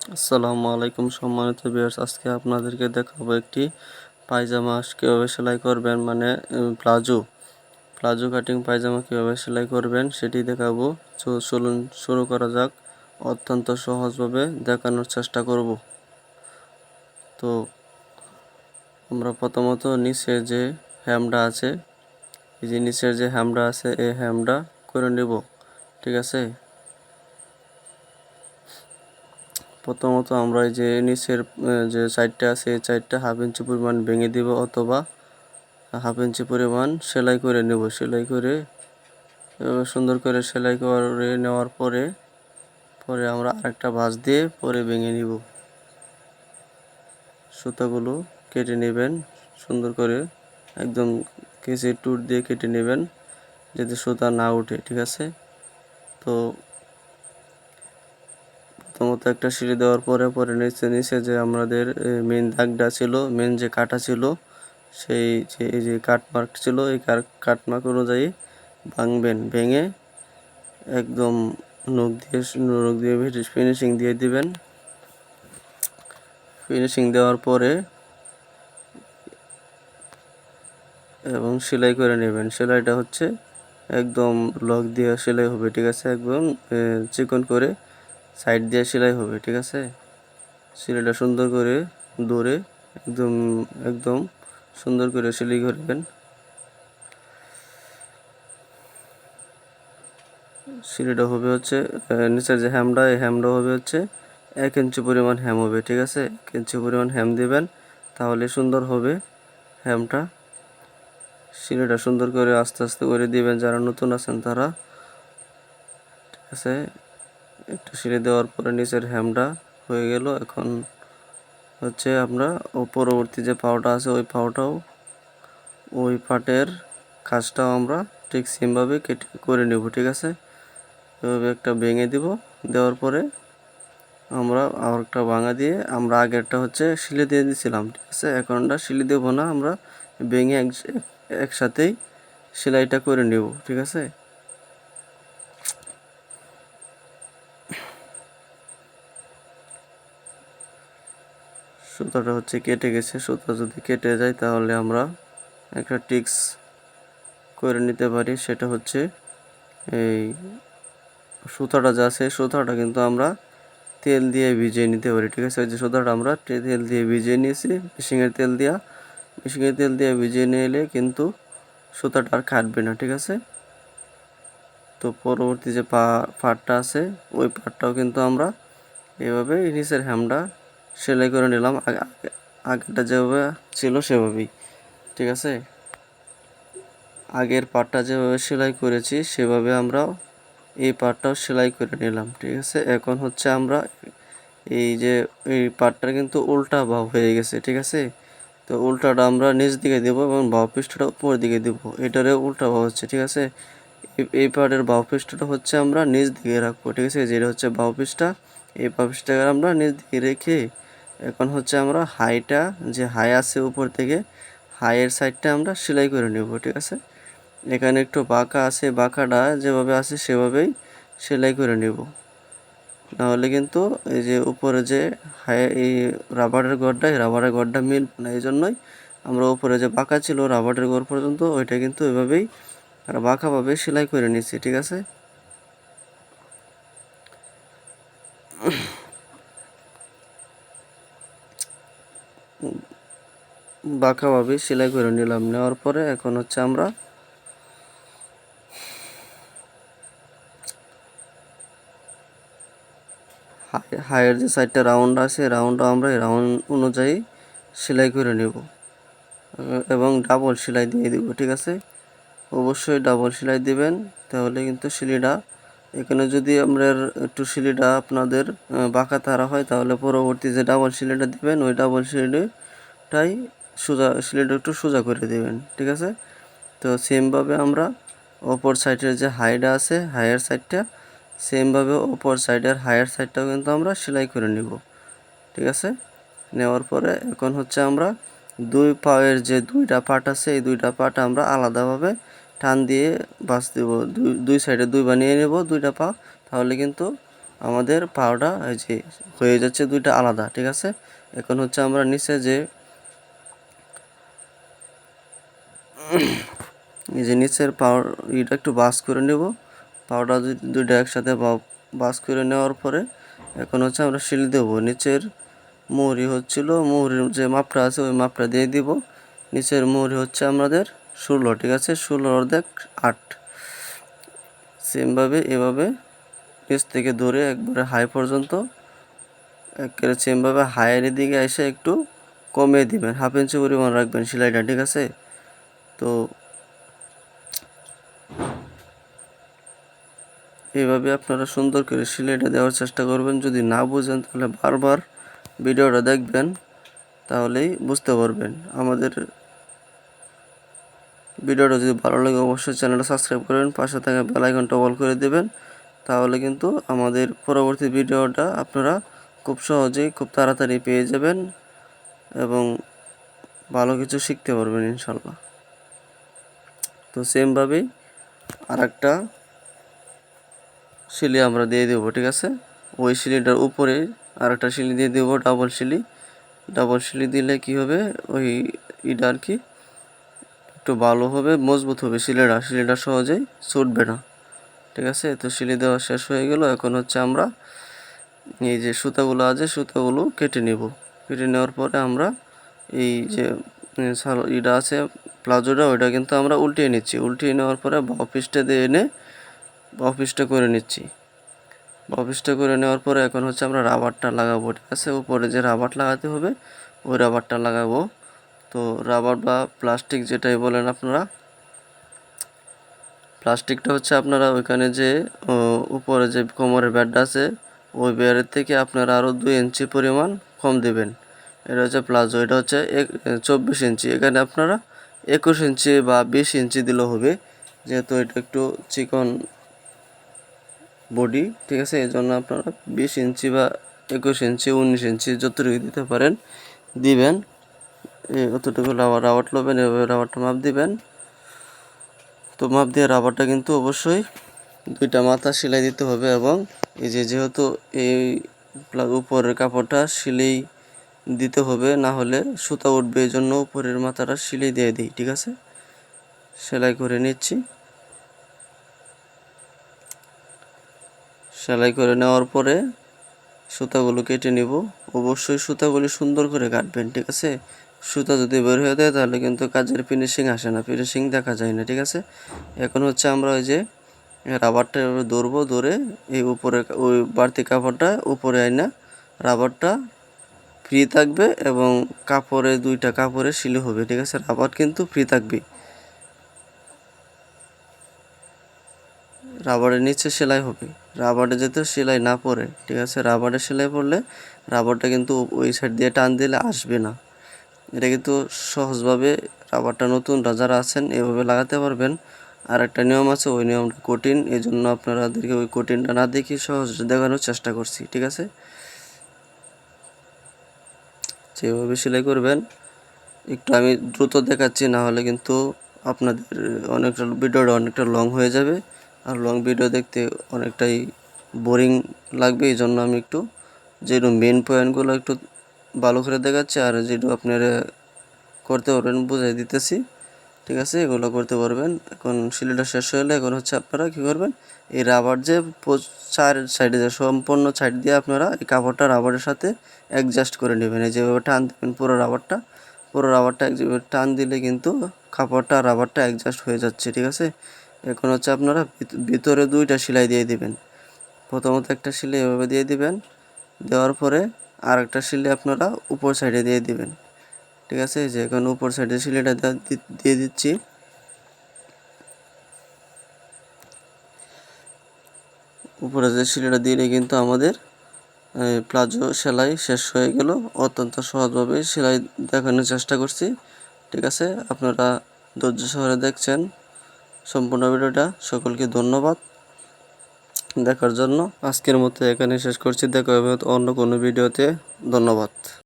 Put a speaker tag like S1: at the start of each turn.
S1: আসসালামু আলাইকুম সম্মানিত ভিউয়ার্স, আজকে আপনাদেরকে দেখাবো একটি পায়জামা কীভাবে সেলাই করবেন মানে প্লাজো। প্লাজো কাটিং পায়জামা কীভাবে সেলাই করবেন সেটি দেখাবো। চলুন শুরু করা যাক, অত্যন্ত সহজভাবে দেখানোর চেষ্টা করব। তো আমরা প্রথমত নিচে যে হ্যামটা আছে, এই যে নিচের যে হ্যামটা আছে, এই হ্যামটা করে নেব, ঠিক আছে? প্রথমত আমরা এই যে নিচের যে সাইডটা আছে, এই সাইডটা হাফ ইঞ্চি পরিমাণ ভেঙে দিব অথবা হাফ ইঞ্চি পরিমাণ সেলাই করে নেব। সেলাই করে সুন্দর করে সেলাই করে নেওয়ার পরে পরে আমরা আরেকটা ভাঁজ দিয়ে পরে ভেঙে নিব। সুতাগুলো কেটে নেবেন, সুন্দর করে একদম কেসে টুট দিয়ে কেটে নেবেন, যাতে সুতা না উঠে, ঠিক আছে? তো প্রথমত একটা সিঁড়ি দেওয়ার পরে পরে নিচে নিচে যে আমাদের মেন দাগটা ছিল মেন যে কাটা ছিল, সেই যে, এই যে কাট মার্ক ছিল, এই কাট মার্ক অনুযায়ী ভাঙবেন, ভেঙে একদম নখ দিয়ে নখ দিয়ে ফিনিশিং দিয়ে দিবেন। ফিনিশিং দেওয়ার পরে এবং সেলাই করে নেবেন। সেলাইটা হচ্ছে একদম লক দিয়ে সেলাই হবে, ঠিক আছে? একদম চিকন করে সাইড দিয়ে সেলাই হবে, ঠিক আছে? সেলাইটা সুন্দর করে দৌড়ে একদম একদম সুন্দর করে সেলাই করবেন। সিঁড়িটা হবে হচ্ছে নিচের যে হ্যামটা, এই হ্যামটা হবে হচ্ছে এক ইঞ্চি পরিমাণ হ্যাম হবে, ঠিক আছে? এক ইঞ্চি পরিমাণ হ্যাম দিবেন, তাহলে সুন্দর হবে হ্যামটা। সিঁড়িটা সুন্দর করে আস্তে আস্তে করে দিবেন, যারা নতুন আছেন তারা, ঠিক আছে? একটু সিঁড়ি দেওয়ার পরে নিচের হ্যামটা হয়ে গেল। এখন হচ্ছে আমরা ও পরবর্তী যে পাওটা আছে, ওই পাওটাও ওই পাটের কাজটাও আমরা ঠিক সেমভাবে কেটে করে নেব, ঠিক আছে? এভাবে একটা ভেঙে দিব, দেওয়ার পরে আমরা আর একটা ভাঙা দিয়ে আমরা আগেরটা হচ্ছে শিলে দিয়ে দিয়েছিলাম ঠিক আছে? এখনটা শিলে দেবো না, আমরা ভেঙে এক একসাথেই সেলাইটা করে নেব, ঠিক আছে? সুতাটা হচ্ছে কেটে গেছে। সুতা যদি কেটে যায়, তাহলে আমরা একটা টিক্স করে নিতে পারি। সেটা হচ্ছে এই সুতাটা যা আছে, সুতাটা কিন্তু আমরা তেল দিয়ে ভিজিয়ে নিতে পারি, ঠিক আছে? যে সুতাটা আমরা তেল দিয়ে ভিজিয়ে নিয়েছি, মেশিনের তেল দিয়া। মেশিনের তেল দিয়ে ভিজিয়ে নিয়ে এলে কিন্তু সুতাটা আর কাটবে না, ঠিক আছে? তো পরবর্তী যে পা, পাটটা আছে, ওই পাটটাও কিন্তু আমরা এভাবে নিচের হ্যামটা সেলাই করে নিলাম। আগেরটা যেভাবে ছিল সেভাবেই, ঠিক আছে? আগের পাটটা যেভাবে সেলাই করেছি, সেভাবে আমরা এই পাটটাও সেলাই করে নিলাম, ঠিক আছে? এখন হচ্ছে আমরা এই যে, এই পাটটা কিন্তু উল্টা ভাব হয়ে গেছে, ঠিক আছে? তো উল্টাটা আমরা নিচ দিকে দেব এবং বাউ পৃষ্ঠটা উপর দিকে দেব। এটারে উল্টা ভাব হচ্ছে, ঠিক আছে? এই পাটের বাউ পৃষ্ঠটা হচ্ছে আমরা নিচ দিকে রাখব, ঠিক আছে? যেটা হচ্ছে বাউ পৃষ্ঠটা এই বাউ পৃষ্ঠটাকে আমরা নিচ দিকে রেখে এখন হচ্ছে আমরা হাইটা, যে হাই আছে উপর থেকে, হাইয়ের সাইডটা আমরা সেলাই করে নেব, ঠিক আছে? এখানে একটু বাঁকা আছে, বাঁকাটা যেভাবে আছে সেভাবেই সেলাই করে নেব। নাহলে কিন্তু এই যে উপরে যে হাই এই রাবারের গড়টা, এই রাবারের গড়টা মিল না, এই জন্যই আমরা উপরে যে বাঁকা ছিল রাবারের গড় পর্যন্ত ওইটা কিন্তু এভাবেই আর বাঁকাভাবে সেলাই করে নিচ্ছি, ঠিক আছে? বাঁকাভাবে সেলাই করে নিলাম। নেওয়ার পরে এখন হচ্ছে আমরা হায়ের যে সাইডটা রাউন্ড আছে রাউন্ডটা আমরা রাউন্ড অনুযায়ী সেলাই করে নেব। এবং ডাবল সেলাই দিয়ে দিব, ঠিক আছে? অবশ্যই ডাবল সেলাই দিবেন, তাহলে কিন্তু সিলিটা এখানে যদি আমরা একটু সিলিটা আপনাদের বাঁকা তারা হয়, তাহলে পরবর্তী যে ডাবল সিলিটা দিবেন, ওই ডাবল সিলিটাই সোজা সিলিটা একটু সোজা করে দেবেন, ঠিক আছে? তো সেমভাবে আমরা অপর সাইডের যে হাইটা আছে হায়ার সাইডটা সেমভাবে অপর সাইডের হায়ার সাইডটাও কিন্তু আমরা সেলাই করে নিব, ঠিক আছে? নেওয়ার পরে এখন হচ্ছে আমরা দুই পায়ের যে দুইটা পাট আছে, এই দুইটা পাট আমরা আলাদাভাবে টান দিয়ে বাস দেবো। দুই দুই সাইডে দুই বানিয়ে নেব, দুইটা পা। তাহলে কিন্তু আমাদের পাওটা এই যে হয়ে যাচ্ছে দুইটা আলাদা, ঠিক আছে? এখন হচ্ছে আমরা নিচে যে এই যে নিচের পাওয়ার এটা একটু বাস করে নেব। পাওয়াটা দুইটা একসাথে বাস করে নেওয়ার পরে এখন হচ্ছে আমরা শিল দেবো। নিচের মুহুরি হচ্ছিল, মুহুরির যে মাপটা আছে ওই মাপটা দিয়ে দিব। নিচের মুহুরি হচ্ছে আমাদের ষোলো, ঠিক আছে? ষোলো অর্ধেক আট। সেমভাবে, এভাবে নিচ থেকে ধরে একবারে হাই পর্যন্ত একেবারে সেমভাবে হাইয়ের দিকে এসে একটু কমিয়ে দিবেন। হাফ ইঞ্চি পরিমাণ রাখবেন সেলাইটা, ঠিক আছে? তো এইভাবে আপনারা সুন্দর করে সিলাইটা দেওয়ার চেষ্টা করবেন। যদি না বুঝেন, তাহলে বারবার ভিডিওটা দেখবেন, তাহলেই বুঝতে পারবেন। আমাদের ভিডিওটা যদি ভালো লাগে অবশ্যই চ্যানেলটা সাবস্ক্রাইব করবেন, পাশে থাকা বেল আইকনটা অল করে দেবেন। তাহলে কিন্তু আমাদের পরবর্তী ভিডিওটা আপনারা খুব সহজেই খুব তাড়াতাড়ি পেয়ে যাবেন এবং ভালো কিছু শিখতে পারবেন ইনশাল্লাহ তো সেমভাবেই আর একটা শিলি আমরা দিয়ে দেবো, ঠিক আছে? ওই শিলিটার উপরে আর একটা শিলি দিয়ে দেবো ডাবল শিলি। ডাবল শিলি দিলে কি হবে? ওই ইটা আর কি একটু ভালো হবে, মজবুত হবে। শিলেটা শিলেটা সহজেই ছুটবে না। ঠিক আছে? তো শিলি দেওয়া শেষ হয়ে গেল। এখন হচ্ছে আমরা এই যে সুতাগুলো আছে, সুতাগুলো কেটে নেব। কেটে নেওয়ার পরে আমরা এই যে ইটা আছে, প্লাজোটা, ওইটা কিন্তু আমরা উল্টিয়ে নিচ্ছি। উল্টিয়ে নেওয়ার পরে পিসটা দিয়ে এনে পিসটা করে নিচ্ছি। পিসটা করে নেওয়ার পরে এখন হচ্ছে আমরা রাবারটা লাগাবো, ঠিক আছে? উপরে যে রাবার লাগাতে হবে, ওই রাবারটা লাগাবো। তো রাবার বা প্লাস্টিক যেটাই বলেন আপনারা, প্লাস্টিকটা হচ্ছে আপনারা ওইখানে যে উপরে যে কোমরের ব্যাডটা আছে, ওই বেয়ারের থেকে আপনারা আরও দুই ইঞ্চি পরিমাণ কম দেবেন। এটা হচ্ছে প্লাজো, এটা হচ্ছে চব্বিশ ইঞ্চি। এখানে আপনারা একুশ ইঞ্চি বা বিশ ইঞ্চি দিলেও হবে, যেহেতু এটা একটু চিকন বডি, ঠিক আছে? এই জন্য আপনারা বিশ ইঞ্চি বা একুশ ইঞ্চি, উনিশ ইঞ্চি যতটুকু দিতে পারেন, দিবেন। অতটুকু রাবার রাবার লবেন, এভাবে রাবারটা মাপ দিবেন। তো মাপ দিয়ে রাবারটা কিন্তু অবশ্যই দুইটা মাথা সেলাই দিতে হবে এবং এই যে যেহেতু এই উপরের কাপড়টা সিলেই দিতে হবে, না হলে সুতা উঠবে এই জন্য উপরের মাথাটা সিলাই দিয়ে দিই, ঠিক আছে? সেলাই করে নিচ্ছি। সেলাই করে নেওয়ার পরে সুতাগুলো কেটে নিব। অবশ্যই সুতাগুলি সুন্দর করে কাটবেন, ঠিক আছে? সুতা যদি বের হয়ে দেয়, তাহলে কিন্তু কাজের ফিনিশিং আসে না। ফিনিশিং দেখা যায় না, ঠিক আছে? এখন হচ্ছে আমরা ওই যে রাবারটা এভাবে ধরবো, ধরে এই উপরে ওই বাড়তি কাপড়টা উপরে আইনা রাবারটা ফ্রি থাকবে এবং কাপড়ে দুইটা কাপড়ে সিলে হবে, ঠিক আছে? রাবার কিন্তু ফ্রি থাকবে। রাবারের নিচে সেলাই হবে। রাবারে যেতে সেলাই না পড়ে, ঠিক আছে? রাবারে সেলাই পড়লে রাবারটা কিন্তু ওই সাইড দিয়ে টান দিলে আসবে না। এটা কিন্তু সহজভাবে রাবারটা নতুন যারা আছেন, এভাবে লাগাতে পারবেন। আর একটা নিয়ম আছে, ওই নিয়মটা কঠিন এই জন্য আপনাদেরকে ওই কঠিনটা না দেখি সহজ দেখানোর চেষ্টা করছি, ঠিক আছে? যেভাবে সেলাই করবেন, একটু আমি দ্রুত দেখাচ্ছি, না হলে কিন্তু আপনাদের অনেকটা ভিডিওটা অনেকটা লং হয়ে যাবে। আর লং ভিডিও দেখতে অনেকটাই বোরিং লাগবে এই জন্য আমি একটু যেটু মেন পয়েন্টগুলো একটু ভালো করে দেখাচ্ছি আর যেটু আপনারা করতে পারবেন বুঝাই দিতেছি। ঠিক আছে, এগুলো করতে পারবেন। এখন সিলিটা শেষ হলে এখন হচ্ছে আপনারা কী করবেন, এই রাবার যে চার সাইডে যে সম্পূর্ণ সাইড দিয়ে আপনারা এই কাপড়টা রাবারের সাথে অ্যাডজাস্ট করে নেবেন। এই যেভাবে টান দেবেন পুরো রাবারটা পুরো রাবারটা টান দিলে কিন্তু কাপড়টা, রাবারটা অ্যাডজাস্ট হয়ে যাচ্ছে। ঠিক আছে, এখন হচ্ছে আপনারা ভিতরে দুইটা সেলাই দিয়ে দিবেন। প্রথমত একটা সিলাই এভাবে দিয়ে দিবেন। দেওয়ার পরে আর একটা সিলাই আপনারা উপর সাইডে দিয়ে দিবেন। ঠিক আছে? যে এখন উপর সাইডে সিলাইটা দিয়ে দিচ্ছি। উপরে যে সিলাইটা দিলে কিন্তু আমাদের প্লাজো সেলাই শেষ হয়ে গেল। অত্যন্ত সহজভাবে সেলাই দেখানোর চেষ্টা করছি। ঠিক আছে? আপনারা ধৈর্য শহরে দেখছেন। সম্পূর্ণ ভিডিওটা। সকলকে ধন্যবাদ। দেখার জন্য আজকের মতো এখানে শেষ করছি। দেখা হবে অন্য কোনো ভিডিওতে। ধন্যবাদ।